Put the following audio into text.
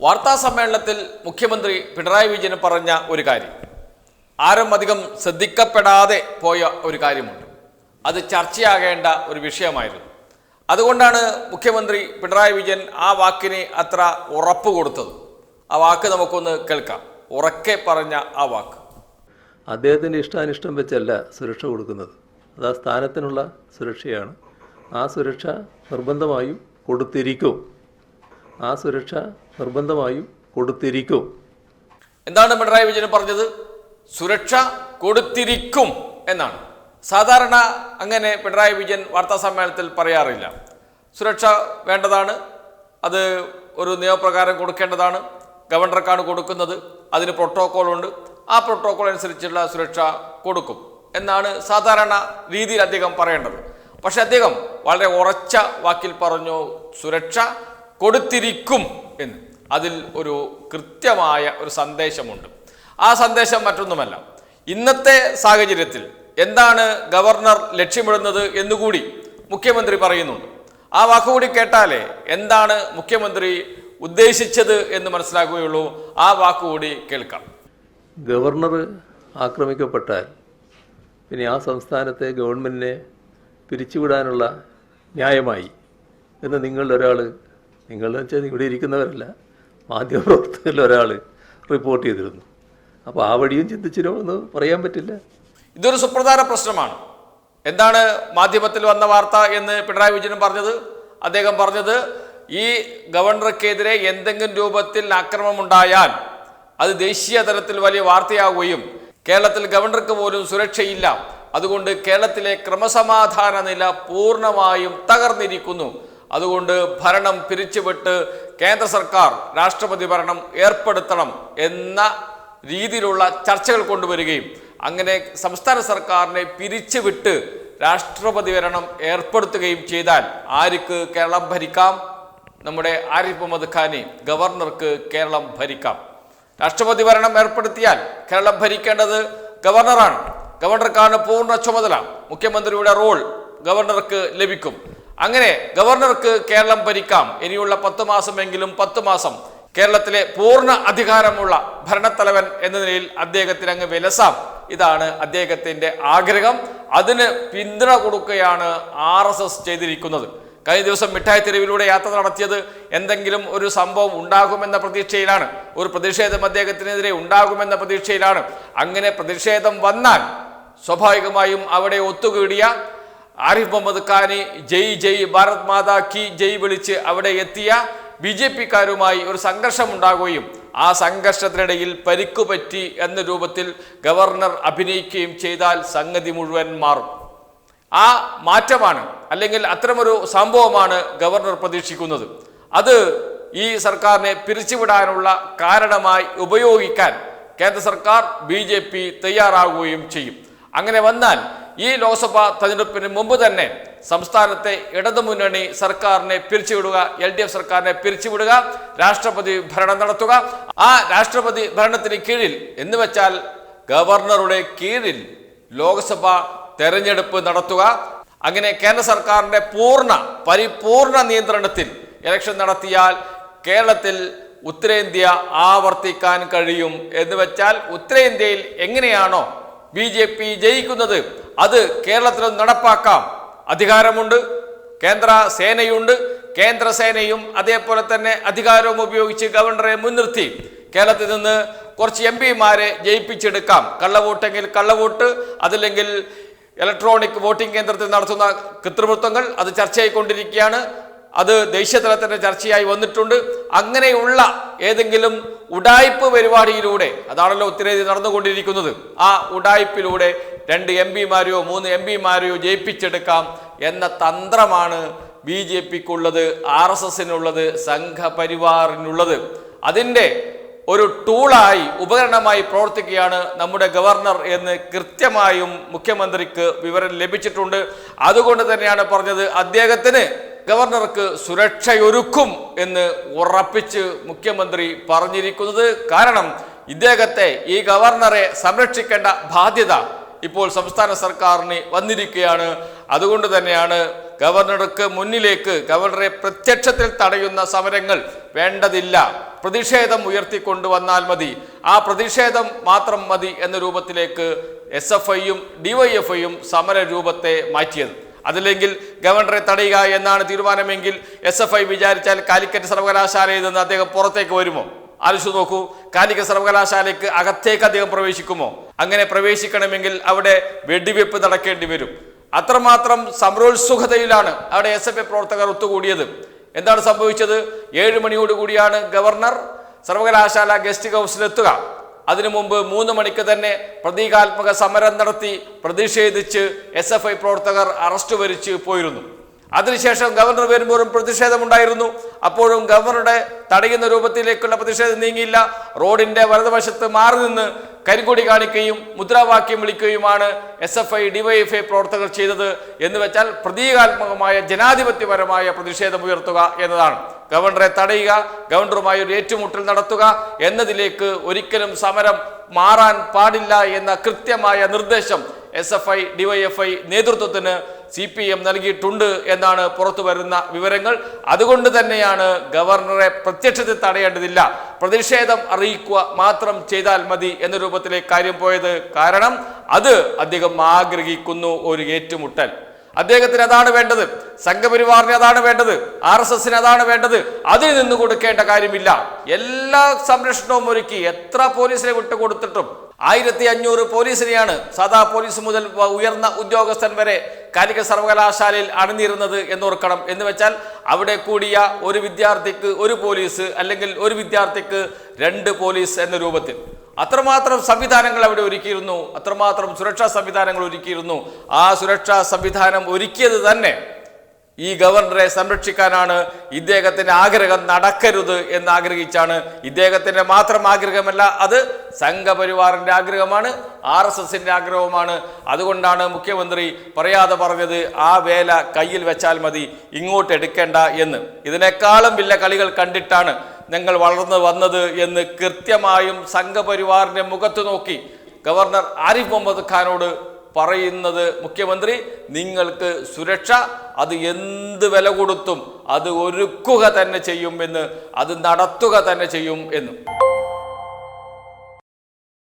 വാർത്താ സമ്മേളനത്തിൽ മുഖ്യമന്ത്രി പിണറായി വിജയൻ പറഞ്ഞ ഒരു കാര്യം. ആരും അധികം ശ്രദ്ധിക്കപ്പെടാതെ പോയ ഒരു കാര്യമുണ്ട്. അത് ചർച്ചയാകേണ്ട ഒരു വിഷയമായിരുന്നു. അതുകൊണ്ടാണ് മുഖ്യമന്ത്രി പിണറായി വിജയൻ ആ വാക്കിന് അത്ര ഉറപ്പ് കൊടുത്തത്. ആ വാക്ക് നമുക്കൊന്ന് കേൾക്കാം. ഉറക്കെ പറഞ്ഞ ആ വാക്ക്. അദ്ദേഹത്തിന്റെ ഇഷ്ടാനിഷ്ടം വെച്ചല്ല സുരക്ഷ കൊടുക്കുന്നത്. അത് ആ സ്ഥാനത്തിനുള്ള സുരക്ഷയാണ്. ആ സുരക്ഷ നിർബന്ധമായും കൊടുത്തിരിക്കും. ആ സുരക്ഷ നിർബന്ധമായും കൊടുത്തിരിക്കും. എന്താണ് പിണറായി വിജയൻ പറഞ്ഞത്? സുരക്ഷ കൊടുത്തിരിക്കും എന്നാണ്. സാധാരണ അങ്ങനെ പിണറായി വിജയൻ വാർത്താ സമ്മേളനത്തിൽ പറയാറില്ല. സുരക്ഷ വേണ്ടതാണ് അത് ഒരു നിയമപ്രകാരം കൊടുക്കേണ്ടതാണ് ഗവർണർക്കാണ് കൊടുക്കുന്നത് അതിന് പ്രോട്ടോക്കോൾ ഉണ്ട് ആ പ്രോട്ടോക്കോൾ അനുസരിച്ചുള്ള സുരക്ഷ കൊടുക്കും എന്നാണ് സാധാരണ രീതിയിൽ അദ്ദേഹം പറയേണ്ടത്. പക്ഷെ അദ്ദേഹം വളരെ ഉറച്ച വാക്കിൽ പറഞ്ഞു സുരക്ഷ കൊടുത്തിരിക്കും എന്ന്. അതിൽ ഒരു കൃത്യമായ ഒരു സന്ദേശമുണ്ട്. ആ സന്ദേശം മറ്റൊന്നുമല്ല. ഇന്നത്തെ സാഹചര്യത്തിൽ എന്താണ് ഗവർണർ ലക്ഷ്യമിടുന്നത് എന്നുകൂടി മുഖ്യമന്ത്രി പറയുന്നുണ്ട്. ആ വാക്കുകൂടി കേട്ടാലേ എന്താണ് മുഖ്യമന്ത്രി ഉദ്ദേശിച്ചത് എന്ന് മനസ്സിലാക്കുകയുള്ളൂ ആ വാക്കുകൂടി കേൾക്കാം. ഗവർണർ ആക്രമിക്കപ്പെട്ടാൽ പിന്നെ ആ സംസ്ഥാനത്തെ ഗവൺമെന്റിനെ പിരിച്ചുവിടാനുള്ള ന്യായമായി എന്ന് നിങ്ങളിൽ ഒരാൾ നിങ്ങളെന്ന് വെച്ചാൽ ഇവിടെ ഇരിക്കുന്നവരല്ല. മാധ്യമപ്രവർത്തകരിൽ ഒരാൾ റിപ്പോർട്ട് ചെയ്തിരുന്നു. അപ്പോൾ ആ വഴിയും ചിന്തിച്ചിരോ എന്ന് പറയാൻ പറ്റില്ല. ഇതൊരു സുപ്രധാന പ്രശ്നമാണ്. എന്താണ് മാധ്യമത്തിൽ വന്ന വാർത്ത എന്ന് പിണറായി വിജയൻ പറഞ്ഞത്? അദ്ദേഹം പറഞ്ഞത് ഈ ഗവർണർക്കെതിരെ എന്തെങ്കിലും രൂപത്തിൽ ആക്രമമുണ്ടായാൽ അത് ദേശീയ തലത്തിൽ വലിയ വാർത്തയാവുകയും കേരളത്തിൽ ഗവർണർക്ക് പോലും സുരക്ഷയില്ല. അതുകൊണ്ട് കേരളത്തിലെ ക്രമസമാധാന നില പൂർണമായും തകർന്നിരിക്കുന്നു. അതുകൊണ്ട് ഭരണം പിരിച്ചുവിട്ട് കേന്ദ്ര സർക്കാർ രാഷ്ട്രപതി ഭരണം ഏർപ്പെടുത്തണം എന്ന രീതിയിലുള്ള ചർച്ചകൾ കൊണ്ടുവരികയും അങ്ങനെ സംസ്ഥാന സർക്കാരിനെ പിരിച്ചുവിട്ട് രാഷ്ട്രപതി ഭരണം ഏർപ്പെടുത്തുകയും ചെയ്താൽ ആർക്ക് കേരളം ഭരിക്കാം? നമ്മുടെ ആരിഫ് മുഹമ്മദ് ഖാനെ ഗവർണർക്ക് കേരളം ഭരിക്കാം. രാഷ്ട്രപതി ഭരണം ഏർപ്പെടുത്തിയാൽ കേരളം ഭരിക്കേണ്ടത് ഗവർണറാണ്. ഗവർണർക്കാണ് പൂർണ ചുമതല. മുഖ്യമന്ത്രിയുടെ റോൾ ഗവർണർക്ക് ലഭിക്കും. അങ്ങനെ ഗവർണർക്ക് കേരളം ഭരിക്കാം. ഇനിയുള്ള പത്ത് മാസമെങ്കിലും പത്ത് മാസം കേരളത്തിലെ പൂർണ അധികാരമുള്ള ഭരണത്തലവൻ എന്ന നിലയിൽ അദ്ദേഹത്തിന് അങ്ങ് വിലസാം. ഇതാണ് അദ്ദേഹത്തിന്റെ ആഗ്രഹം. അതിന് പിന്തുണ കൊടുക്കുകയാണ് ആർ എസ് എസ് ചെയ്തിരിക്കുന്നത്. കഴിഞ്ഞ ദിവസം മിഠായി തെരുവിലൂടെ യാത്ര നടത്തിയത് എന്തെങ്കിലും ഒരു സംഭവം ഉണ്ടാകുമെന്ന പ്രതീക്ഷയിലാണ്. ഒരു പ്രതിഷേധം അദ്ദേഹത്തിനെതിരെ ഉണ്ടാകുമെന്ന പ്രതീക്ഷയിലാണ്. അങ്ങനെ പ്രതിഷേധം വന്നാൽ സ്വാഭാവികമായും അവിടെ ഒത്തുകൂടിയ ആരിഫ് മുഹമ്മദ് ഖാനി ജയ് ജയ് ഭാരത് മാതാ കി ജയ് വിളിച്ച് അവിടെ എത്തിയ ബി ജെ പിക്കാരുമായി ഒരു സംഘർഷം ഉണ്ടാകുകയും ആ സംഘർഷത്തിനിടയിൽ പരിക്കുപറ്റി എന്ന രൂപത്തിൽ ഗവർണർ അഭിനയിക്കുകയും ചെയ്താൽ സംഗതി മുഴുവൻ മാറും. ആ മാറ്റമാണ് അല്ലെങ്കിൽ അത്തരമൊരു സംഭവമാണ് ഗവർണർ പ്രതീക്ഷിക്കുന്നത്. അത് ഈ സർക്കാരിനെ പിരിച്ചുവിടാനുള്ള കാരണമായി ഉപയോഗിക്കാൻ കേന്ദ്ര സർക്കാർ ബി തയ്യാറാകുകയും ചെയ്യും. അങ്ങനെ വന്നാൽ ഈ ലോക്സഭാ തെരഞ്ഞെടുപ്പിന് മുമ്പ് തന്നെ സംസ്ഥാനത്തെ ഇടതുമുന്നണി സർക്കാരിനെ പിരിച്ചുവിടുക എൽ ഡി എഫ് സർക്കാരിനെ പിരിച്ചുവിടുക രാഷ്ട്രപതി ഭരണം നടത്തുക. ആ രാഷ്ട്രപതി ഭരണത്തിന് കീഴിൽ എന്ന് വെച്ചാൽ ഗവർണറുടെ കീഴിൽ ലോക്സഭ തെരഞ്ഞെടുപ്പ് നടത്തുക. അങ്ങനെ കേന്ദ്ര സർക്കാരിന്റെ പൂർണ പരിപൂർണ നിയന്ത്രണത്തിൽ ഇലക്ഷൻ നടത്തിയാൽ കേരളത്തിൽ ഉത്തരേന്ത്യ ആവർത്തിക്കാൻ കഴിയും എന്ന് വെച്ചാൽ ഉത്തരേന്ത്യയിൽ എങ്ങനെയാണോ ബി ജെ പി ജയിക്കുന്നത്? അത് കേരളത്തിൽ നടപ്പാക്കാം. അധികാരമുണ്ട് കേന്ദ്ര സേനയുണ്ട് കേന്ദ്ര സേനയും അതേപോലെ തന്നെ അധികാരവും ഉപയോഗിച്ച് ഗവർണറെ മുൻനിർത്തി കേരളത്തിൽ നിന്ന് കുറച്ച് എം പിമാരെ ജയിപ്പിച്ചെടുക്കാം. കള്ളവോട്ടെങ്കിൽ കള്ളവോട്ട് അതല്ലെങ്കിൽ ഇലക്ട്രോണിക് വോട്ടിംഗ് കേന്ദ്രത്തിൽ നടത്തുന്ന കൃത്രിമത്വങ്ങൾ അത് ചർച്ചയായിക്കൊണ്ടിരിക്കുകയാണ്. അത് ദേശീയ തലത്തിന്റെ ചർച്ചയായി വന്നിട്ടുണ്ട്. അങ്ങനെയുള്ള ഏതെങ്കിലും ഉടായ്പ് പരിപാടിയിലൂടെ അതാണല്ലോ ഉത്തരേന്ത്യ നടന്നുകൊണ്ടിരിക്കുന്നത് ആ ഉടായ്പിലൂടെ രണ്ട് എം പിമാരെയോ മൂന്ന് എം പിമാരെയോ ജയിപ്പിച്ചെടുക്കാം എന്ന തന്ത്രമാണ് ബി ജെ പിക്കുള്ളത് ആർ എസ് എസിനുള്ളത് സംഘപരിവാറിനുള്ളത്. അതിന്റെ ഒരു ടൂളായി ഉപകരണമായി പ്രവർത്തിക്കുകയാണ് നമ്മുടെ ഗവർണർ എന്ന് കൃത്യമായും മുഖ്യമന്ത്രിക്ക് വിവരം ലഭിച്ചിട്ടുണ്ട്. അതുകൊണ്ട് തന്നെയാണ് പറഞ്ഞത് അദ്ദേഹത്തിന് ഗവർണർക്ക് സുരക്ഷയൊരുക്കും എന്ന് ഉറപ്പിച്ച് മുഖ്യമന്ത്രി പറഞ്ഞിരിക്കുന്നത് കാരണം ഇദ്ദേഹത്തെ ഈ ഗവർണറെ സംരക്ഷിക്കേണ്ട ബാധ്യത ഇപ്പോൾ സംസ്ഥാന സർക്കാരിന് വന്നിരിക്കുകയാണ്. അതുകൊണ്ട് തന്നെയാണ് ഗവർണർക്ക് മുന്നിലേക്ക് ഗവർണറെ പ്രത്യക്ഷത്തിൽ തടയുന്ന സമരങ്ങൾ വേണ്ടതില്ല. പ്രതിഷേധം ഉയർത്തിക്കൊണ്ടുവന്നാൽ മതി. ആ പ്രതിഷേധം മാത്രം മതി എന്ന രൂപത്തിലേക്ക് എസ് എഫ് ഐയും ഡിവൈഎഫ്ഐയും സമര രൂപത്തെ മാറ്റിയത്. അതില്ലെങ്കിൽ ഗവർണറെ തടയുക എന്നാണ് തീരുമാനമെങ്കിൽ എസ് എഫ് ഐ വിചാരിച്ചാൽ കാലിക്കറ്റ് സർവകലാശാലയിൽ നിന്ന് അദ്ദേഹം പുറത്തേക്ക് വരുമോ? ആലോചിച്ച് നോക്കൂ കാലിക്കറ്റ് സർവകലാശാലയ്ക്ക് അകത്തേക്ക് അദ്ദേഹം പ്രവേശിക്കുമോ? അങ്ങനെ പ്രവേശിക്കണമെങ്കിൽ അവിടെ വെടിവെപ്പ് നടക്കേണ്ടി വരും. അത്രമാത്രം സംരോത്സുകതയിലാണ് അവിടെ എസ് എഫ് ഐ പ്രവർത്തകർ ഒത്തുകൂടിയത്. എന്താണ് സംഭവിച്ചത്? ഏഴ് മണിയോടുകൂടിയാണ് ഗവർണർ സർവകലാശാല ഗസ്റ്റ് ഹൗസിലെത്തുക. അതിനു മുമ്പ് മൂന്ന് മണിക്ക് തന്നെ പ്രതീകാത്മക സമരം നടത്തി പ്രതിഷേധിച്ച് എസ് എഫ് ഐ പ്രവർത്തകർ അറസ്റ്റ് വരിച്ച് പോയിരുന്നു. അതിനുശേഷം ഗവർണർ വരുമ്പോഴും പ്രതിഷേധമുണ്ടായിരുന്നു. അപ്പോഴും ഗവർണറുടെ തടയുന്ന രൂപത്തിലേക്കുള്ള പ്രതിഷേധം നീങ്ങിയില്ല. റോഡിന്റെ വലതുവശത്ത് മാറി നിന്ന് കരിങ്കൊടി കാണിക്കുകയും മുദ്രാവാക്യം വിളിക്കുകയുമാണ് എസ് എഫ് ഐ ഡിവൈഎഫ്ഐ പ്രവർത്തകർ ചെയ്തത് എന്ന് വെച്ചാൽ പ്രതീകാത്മകമായ ജനാധിപത്യപരമായ പ്രതിഷേധം ഉയർത്തുക എന്നതാണ്. ഗവർണറെ തടയുക ഗവർണറുമായി ഒരു ഏറ്റുമുട്ടൽ നടത്തുക എന്നതിലേക്ക് ഒരിക്കലും സമരം മാറാൻ പാടില്ല എന്ന കൃത്യമായ നിർദ്ദേശം എസ് എഫ് ഐ ഡിവൈഎഫ്ഐ നേതൃത്വത്തിന് സി പി എം നൽകിയിട്ടുണ്ട് എന്നാണ് പുറത്തു വരുന്ന വിവരങ്ങൾ. അതുകൊണ്ട് തന്നെയാണ് ഗവർണറെ പ്രത്യക്ഷത്തിൽ തടയേണ്ടതില്ല. പ്രതിഷേധം അറിയിക്കുക മാത്രം ചെയ്താൽ മതി എന്ന രൂപത്തിലെ കാര്യം പോയത് കാരണം അത് അദ്ദേഹം ആഗ്രഹിക്കുന്നു ഒരു ഏറ്റുമുട്ടൽ. അദ്ദേഹത്തിന് അതാണ് വേണ്ടത്. സംഘപരിവാറിന് അതാണ് വേണ്ടത്. ആർ എസ് എസിന് അതാണ് വേണ്ടത്. അതിന് നിന്ന് കൊടുക്കേണ്ട കാര്യമില്ല. എല്ലാ സംരക്ഷണവും ഒരുക്കി എത്ര പോലീസിനെ വിട്ടുകൊടുത്തിട്ടും ആയിരത്തി അഞ്ഞൂറ് പോലീസിനെയാണ് സാധാ പോലീസ് മുതൽ ഉയർന്ന ഉദ്യോഗസ്ഥൻ വരെ കാലിക സർവകലാശാലയിൽ അണിനിരുന്നത് എന്നോർക്കണം. എന്ന് വെച്ചാൽ അവിടെ കൂടിയ ഒരു വിദ്യാർത്ഥിക്ക് ഒരു പോലീസ് അല്ലെങ്കിൽ ഒരു വിദ്യാർത്ഥിക്ക് രണ്ട് പോലീസ് എന്ന രൂപത്തിൽ. അത്രമാത്രം സംവിധാനങ്ങൾ അവിടെ ഒരുക്കിയിരുന്നു. അത്രമാത്രം സുരക്ഷാ സംവിധാനങ്ങൾ ഒരുക്കിയിരുന്നു. ആ സുരക്ഷാ സംവിധാനം ഒരുക്കിയത് തന്നെ ഈ ഗവർണറെ സംരക്ഷിക്കാനാണ് ഇദ്ദേഹത്തിന്റെ ആഗ്രഹം നടക്കരുത് എന്ന് ആഗ്രഹിച്ചാണ്. ഇദ്ദേഹത്തിന്റെ മാത്രം ആഗ്രഹമല്ല അത് സംഘപരിവാറിന്റെ ആഗ്രഹമാണ് ആർ എസ് എസിന്റെ ആഗ്രഹവുമാണ്. അതുകൊണ്ടാണ് മുഖ്യമന്ത്രി പറയാതെ പറഞ്ഞത് ആ വേല കയ്യിൽ വെച്ചാൽ മതി ഇങ്ങോട്ട് എടുക്കേണ്ട എന്ന്. ഇതിനേക്കാളും വലിയ കളികൾ കണ്ടിട്ടാണ് ഞങ്ങൾ വളർന്നു വന്നത് എന്ന് കൃത്യമായും സംഘപരിവാറിന്റെ മുഖത്ത് നോക്കി ഗവർണർ ആരിഫ് മുഹമ്മദ് ഖാനോട് പറയുന്നത് മുഖ്യമന്ത്രി നിങ്ങൾക്ക് സുരക്ഷ അത് എന്ത് വില കൊടുത്തും അത് ഒരുക്കുക തന്നെ ചെയ്യും എന്ന് അത് നടത്തുക തന്നെ ചെയ്യും എന്നും.